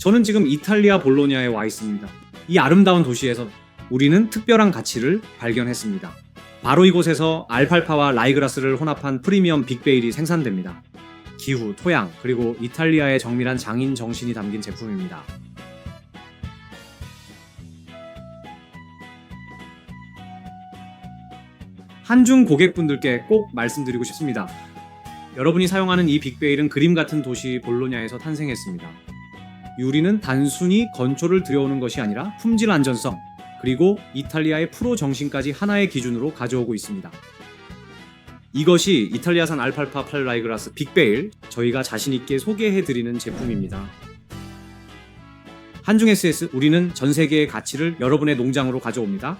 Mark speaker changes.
Speaker 1: 저는 지금 이탈리아 볼로냐에 와 있습니다. 이 아름다운 도시에서 우리는 특별한 가치를 발견했습니다. 바로 이곳에서 알팔파와 라이그라스를 혼합한 프리미엄 빅베일이 생산됩니다. 기후, 토양, 그리고 이탈리아의 정밀한 장인 정신이 담긴 제품입니다. 한중 고객분들께 꼭 말씀드리고 싶습니다. 여러분이 사용하는 이 빅베일은 그림 같은 도시 볼로냐에서 탄생했습니다. 유리는 단순히 건초를 들여오는 것이 아니라 품질 안전성, 그리고 이탈리아의 프로 정신까지 하나의 기준으로 가져오고 있습니다. 이것이 이탈리아산 알팔파 팔라이그라스 빅베일 저희가 자신있게 소개해드리는 제품입니다. 한중 SS 우리는 전 세계의 가치를 여러분의 농장으로 가져옵니다.